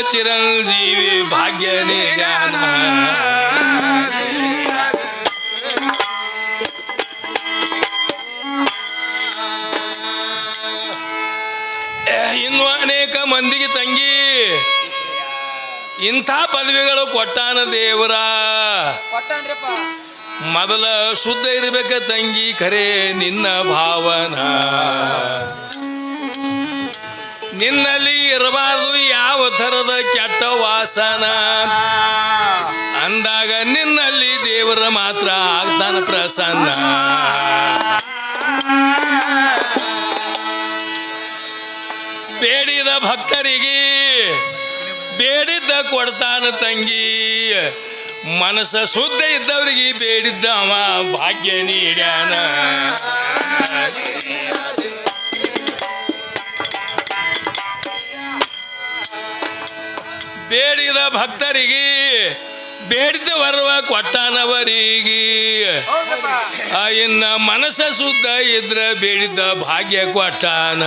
ಚಿರಂಜೀವಿ ಭಾಗ್ಯ ನಿಗಾನ ಇನ್ನು ಅನೇಕ ಮಂದಿಗೆ ತಂಗಿ. ಇಂಥ ಪದವಿಗಳು ಕೊಟ್ಟಾನ ದೇವರ. ಮೊದಲ ಶುದ್ಧ ಇರಬೇಕ ತಂಗಿ ಖರೆ ನಿನ್ನ ಭಾವನ. ನಿನ್ನಲ್ಲಿ ಇರಬಾರದು ಯಾವ ಥರದ ಕೆಟ್ಟ ವಾಸನ. ಅಂದಾಗ ನಿನ್ನಲ್ಲಿ ದೇವರ ಮಾತ್ರ ಆಗ್ತಾನ ಪ್ರಸನ್ನ. ಬೇಡಿದ ಭಕ್ತರಿಗೆ ಬೇಡಿದ್ದ ಕೊಡ್ತಾನ ತಂಗಿ. ಮನಸ್ಸ ಶುದ್ಧ ಇದ್ದವರಿಗೆ ಬೇಡಿದ್ದ ಅವ ಭಾಗ್ಯ ನೀಡ್ಯಾನ. ಬೇಡಿದ ಭಕ್ತರಿಗೆ ಬೇಡಿದ ಬರುವ ಕೊಟ್ಟಾನವರಿಗೆ. ಇನ್ನ ಮನಸ್ಸ ಶುದ್ಧ ಇದ್ರ ಬೇಡಿದ ಭಾಗ್ಯ ಕೊಟ್ಟಾನ.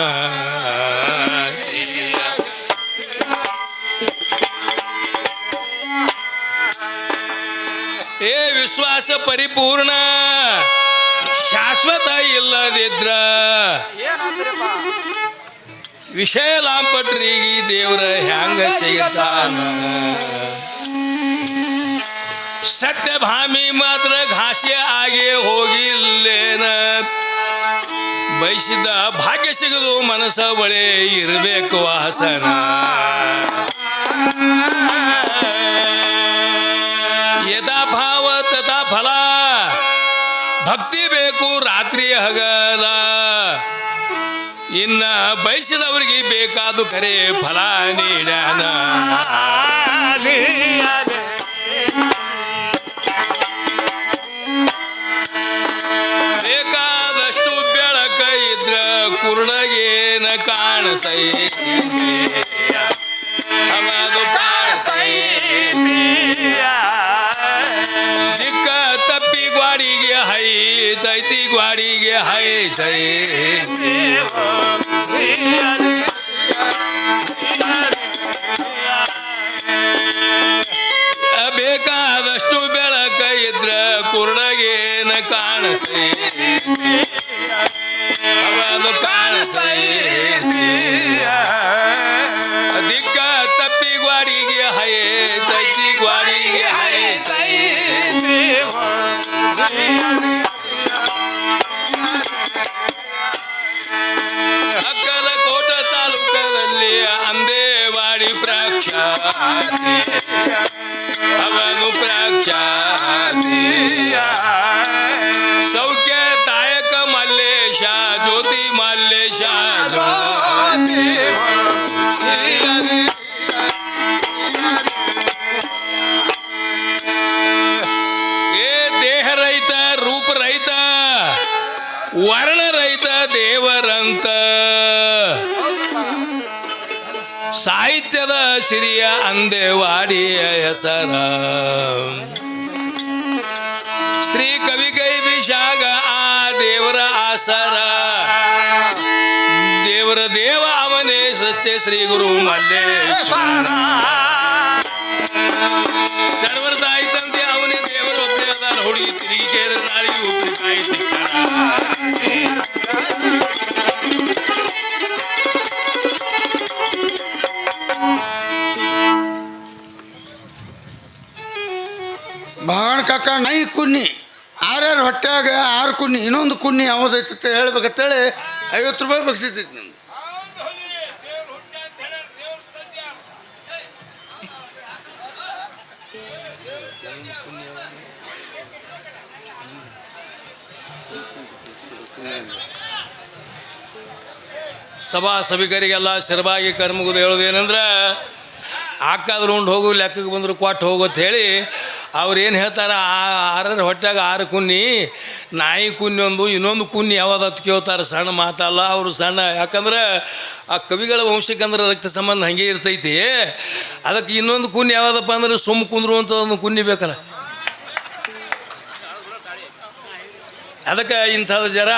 ಏ, ವಿಶ್ವಾಸ ಪರಿಪೂರ್ಣ. ಶಾಶ್ವತ ಇಲ್ಲದಿದ್ರ ವಿಷಯ ಲಾಂಪಟ್ರಿಗೆ ದೇವರ ಹ್ಯಾಂಗ ಸಿಗತಾನ? ಸತ್ಯಭಾಮಿ ಮಾತ್ರ ಘಾಸಿ ಆಗಿ ಹೋಗಿಲ್ಲೇನ? ಬಯಸಿದ ಭಾಗ್ಯ ಸಿಗದು ಮನಸ್ಸ ಬಳೆ ಇರಬೇಕು ವಾಸನ. ಯಥಾ ಭಾವ ತಥಾ ಫಲ, ಭಕ್ತಿ ಬೇಕು ರಾತ್ರಿ ಹಗಲ. ಇನ್ನ ಬಯಸಿದವರಿಗೆ ಬೇಕಾದು ಕರೆ ಫಲ ನೀಡಾನ ಬೇಕಾದಷ್ಟು ಬೆಳಕ ಇದ್ರ ಕುರುಡಗೇನ ಕಾಣ್ತೈತಿ. ಅದು ಕಾಣಿಸ್ತೈತಿ ದಿಕ್ಕ ತಪ್ಪಿ ಗ್ವಾಡಿಗೆ ಹೈತೈತಿ ಗ್ವಾಡಿಗೆ ಹೈತೈತಿ ಅಕ್ಕಲ Yeah. ಸಾಹಿತ್ಯದ ಸಿರಿಯ ಅಂದೇವಾಡಿಯ ಹೆಸರ. ಸ್ತ್ರೀ ಕವಿ ಕೈ ವಿಷಾಗ ಆ ದೇವರ ಆಸರ. ದೇವರ ದೇವ ಅವನೇ ಸತ್ಯ ಶ್ರೀ ಗುರು ಮಲ್ಲೇಶ್ವರ. ಭಗವಾನ್ ಕಾಕ ನೈ ಕುನ್ನಿ. ಆರ್ಯಾರು ಹೊಟ್ಟೆಯಾಗ ಆರು ಕುನ್ನಿ, ಇನ್ನೊಂದು ಕುನ್ನಿ ಯಾವ್ದೈತಿ ಹೇಳ್ಬೇಕಂತೇಳಿ ಐವತ್ತು ರೂಪಾಯಿ ಬಗ್ಸಿತೈತಿ ನಿಮ್ಗೆ ಸಭಾ ಸಭಿಕರಿಗೆಲ್ಲ ಶರಬಾಗಿ ಕರ್ಮಗುದು ಹೇಳೋದೇನೆಂದ್ರೆ ಹಾಕಾದ್ರು ಉಂಡು ಹೋಗು ಲೆಕ್ಕಕ್ಕೆ ಬಂದರೂ ಕೊಟ್ಟು ಹೋಗು ಹೇಳಿ ಅವ್ರು ಏನು ಹೇಳ್ತಾರೆ? ಆ ಆರರ ಹೊಟ್ಯಾಗ ಆರು ಕುನ್ನಿ, ನಾಯಿ ಕುನ್ನಿ ಒಂದು, ಇನ್ನೊಂದು ಕುನ್ನಿ ಯಾವಾಗ ಕೇಳ್ತಾರೆ, ಸಣ್ಣ ಮಾತಲ್ಲ, ಅವರು ಸಣ್ಣ. ಯಾಕಂದ್ರೆ ಆ ಕವಿಗಳ ವಂಶಕ್ಕಂದ್ರೆ ರಕ್ತ ಸಂಬಂಧ ಹಂಗೆ ಇರ್ತೈತಿ. ಅದಕ್ಕೆ ಇನ್ನೊಂದು ಕುನ್ನಿ ಯಾವುದಪ್ಪ ಅಂದ್ರೆ ಸುಮ್ಮ ಕುಂದ್ರು ಅಂತ ಒಂದು ಕುನ್ನಿ ಬೇಕಲ್ಲ. ಅದಕ್ಕೆ ಇಂಥದ್ದು ಜರ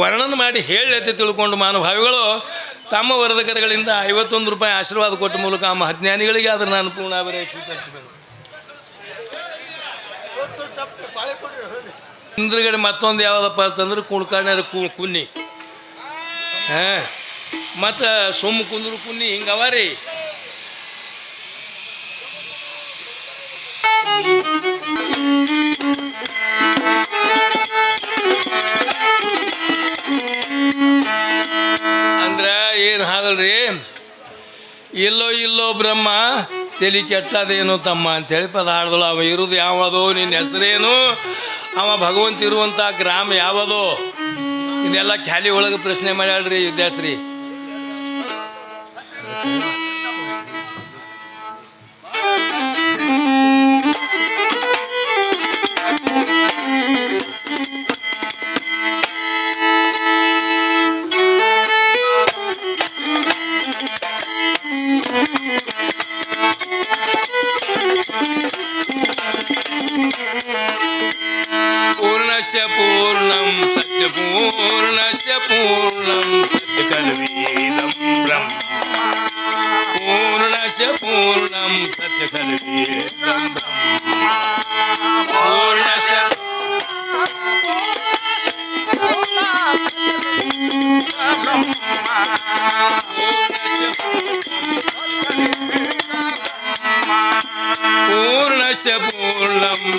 ವರ್ಣನ ಮಾಡಿ ಹೇಳತ್ತೆ ತಿಳ್ಕೊಂಡು ಮಾನುಭಾವಿಗಳು ತಮ್ಮ ವರದಕರಗಳಿಂದ ಐವತ್ತೊಂದು ರೂಪಾಯಿ ಆಶೀರ್ವಾದ ಕೊಟ್ಟ ಮೂಲಕ ಆ ಮಹಾಜ್ಞಾನಿಗಳಿಗೆ ಆದ್ರೆ ನಾನು ಪೂರ್ಣಾವರೆ ಸ್ವೀಕರಿಸಬೇಕು. ಹಿಂದ್ರಗಡೆ ಮತ್ತೊಂದು ಯಾವುದಪ್ಪ ಅಂತಂದ್ರೆ ಕುಣ್ಕಾಣ್ಯಾರ ಕುನ್ನಿ. ಹಾಂ. ಮತ್ತು ಸುಮ್ಮ ಕುಂದ್ರು ಕುನ್ನಿ ಹಿಂಗೆ ಅವ ರೀ. ಅಂದ್ರೆ ಏನು ಹಾಗಲ್ರಿ? ಇಲ್ಲೋ ಇಲ್ಲೋ ಬ್ರಹ್ಮ ತಲೆ ಕೆಟ್ಟದೇನು ತಮ್ಮ ಅಂತೇಳಿ ಪದ ಆಡ್ದಳು ಅವ ಇರೋದು ಯಾವದು? ನಿನ್ನ ಹೆಸರೇನು? ಅವ ಭಗವಂತ ಇರುವಂಥ ಗ್ರಾಮ ಯಾವುದು? ಇದೆಲ್ಲ ಖ್ಯಾಲಿ ಒಳಗೆ ಪ್ರಶ್ನೆ ಮಾಡ್ಯಾಳ್ರಿ ವಿದ್ಯಾಶ್ರೀ. പൂർണശ പൂർണം സത്യപൂർണശ പൂർണം സത്യകൽവീതം ബ്രഹ്മ. പൂർണശ പൂർണം സത്യകൽവീതം ബ്രഹ്മ. പൂർണശ ബ്രഹ്മ.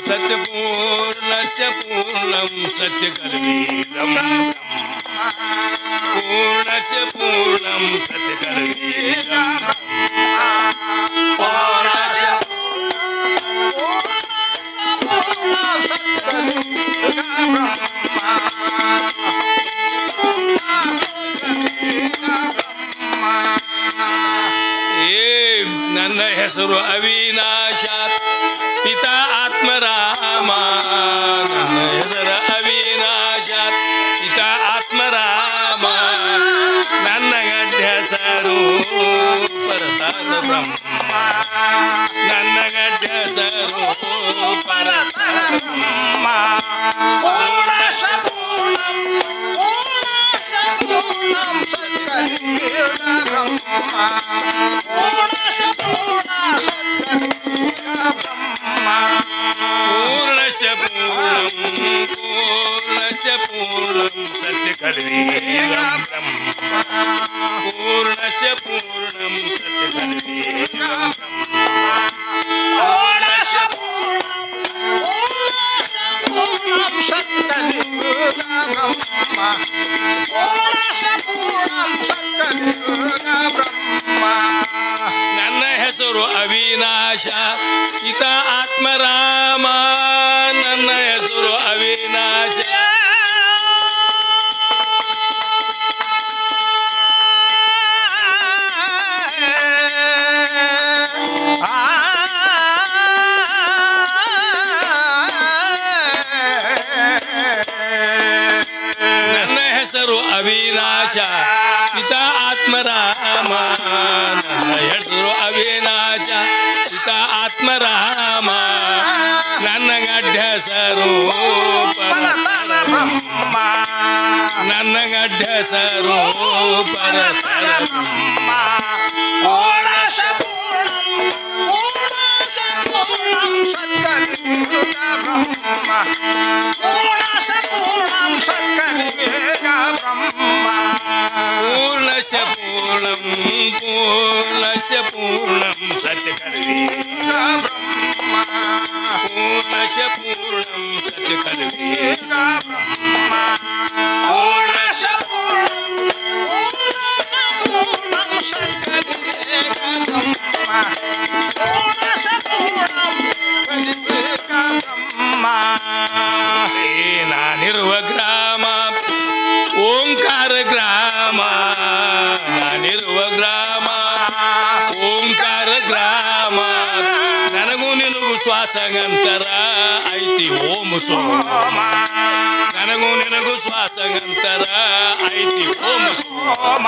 सत्यपूर्णस्य पूर्णं सत्यकर्मीदं पूर्णस्य पूर्णं सत्यकर्मीदं पूर्णस्य ಏ ನನ್ನ ಹೆಸರು ಅವಿನಾಶ पूर्णं सत्यकर्मीदं ब्रह्म पूर्णस्य पूर्णं सत्यकर्मीदं ब्रह्म पूर्णस्य ನನ್ನ ಹೆಸರು ಅವಿನಾಶ ಇತ ಆತ್ಮರಾಮ ಆತ್ಮರಾಮ ನನ್ನ ಹೆಸರು ಅವಿನಾಶ ಪಿತ ಆತ್ಮರಾಮ ನನ್ನ ಗಡ್ಡ ಬ್ರಹ್ಮ ನನ್ನ ಗಡ್ಡ ಪರತರ பூளம் பூளச பூளம் சத்து கருவி ಶ್ವಾಸಗಂತರ ಐತಿ ಓಂ ಸೋಮ ನನಗೂ ನಿನಗೂ ಶ್ವಾಸಗಂತರ ಐತಿ ಓಂ ಸೋಮ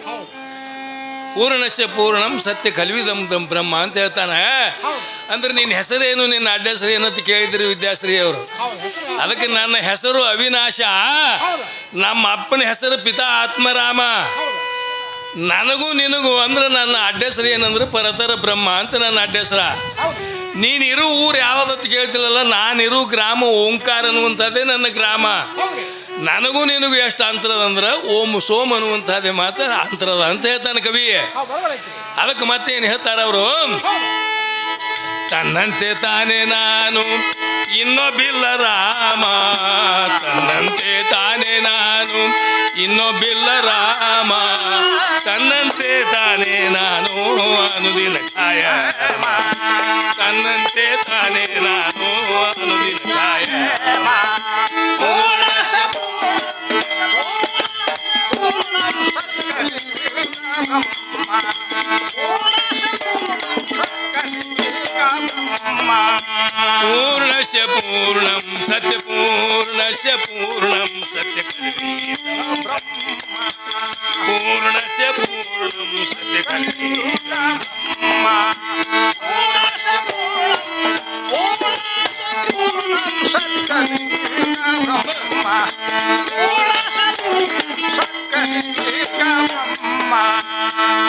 ಪೂರ್ಣಸ್ಯ ಪೂರ್ಣಂ ಸತ್ಯ ಖಲ್ವಿದಂ ದಂ ಬ್ರಹ್ಮ ಅಂತ ಹೇಳ್ತಾನೆ. ಅಂದ್ರೆ ನಿನ್ನ ಹೆಸರೇನು, ನಿನ್ನ ಅಡ್ಡ ಹೆಸರು ಅಂತ ಕೇಳಿದ್ರಿ ವಿದ್ಯಾಶ್ರೀ ಅವರು ಅದಕ್ಕೆ ನನ್ನ ಹೆಸರು ಅವಿನಾಶ. ನಮ್ಮ ಅಪ್ಪನ ಹೆಸರು ಪಿತಾ ಆತ್ಮರಾಮ. ನನಗೂ ನಿನಗೂ ಅಂದ್ರೆ ನನ್ನ ಅಡ್ಡ ಏನಂದ್ರೆ ಪರತರ ಬ್ರಹ್ಮ ಅಂತ ನನ್ನ ಅಡ್ಡ ಹೆಸರ ನೀನು ಇರು ಊರು ಯಾವ್ದತ್ತು ಕೇಳ್ತಿಲ್ಲಲ್ಲ, ನಾನಿರು ಗ್ರಾಮ ಓಂಕಾರ ಅನ್ನುವಂಥದ್ದೇ ನನ್ನ ಗ್ರಾಮ. ನನಗೂ ನಿನಗೂ ಎಷ್ಟು ಅಂತರದ ಅಂದ್ರೆ ಓಂ ಸೋಮ್ ಅನ್ನುವಂತಹದೇ ಮಾತ್ರ ಅಂತರದ ಅಂತ ಹೇಳ್ತಾನೆ ಕವಿ ಅದಕ್ಕೆ ಮತ್ತೆ ಏನು ಹೇಳ್ತಾರ ಅವರು? ತನ್ನಂತೆ ತಾನೇ ನಾನು ಇನ್ನೊಬ್ಬಿಲ್ಲ ರಾಮ. ತನ್ನಂತೆ ತಾನೇ ನಾನು ಇನ್ನೊಬ್ಬಿಲ್ಲ ರಾಮ. ತನ್ನಂತೆ ತಾನೇ ನಾನು ಅನುದಿನ ಕಾಯ ತನ್ನಂತೆ ತಾನೇ ನಾನು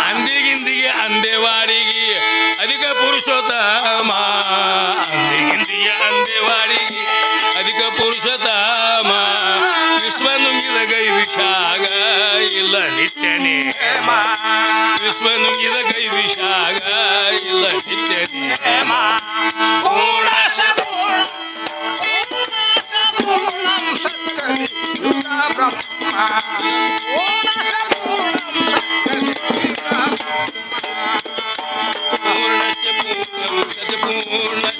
ಅಂದಿಗಿಂದಿಗೆ ಅಂದೇವಾಡಿಗೆ ಅಧಿಕ ಪುರುಷೋತ್ತಮ. ಅಂದಿಗಿಂದಿಗೆ ಅಂದೇವಾಡಿಗೆ ಅಧಿಕ ಪುರುಷೋತ್ತಮ. ವಿಶ್ವ ಇಲ್ಲ ನಿತ್ಯನೇ ವಿಶ್ವ ನುಂಗಿದ ಕೈ ವಿಷಾಗ ಇಲ್ಲ ಪೂರ್ಣ ಪೂರ್ಣಂ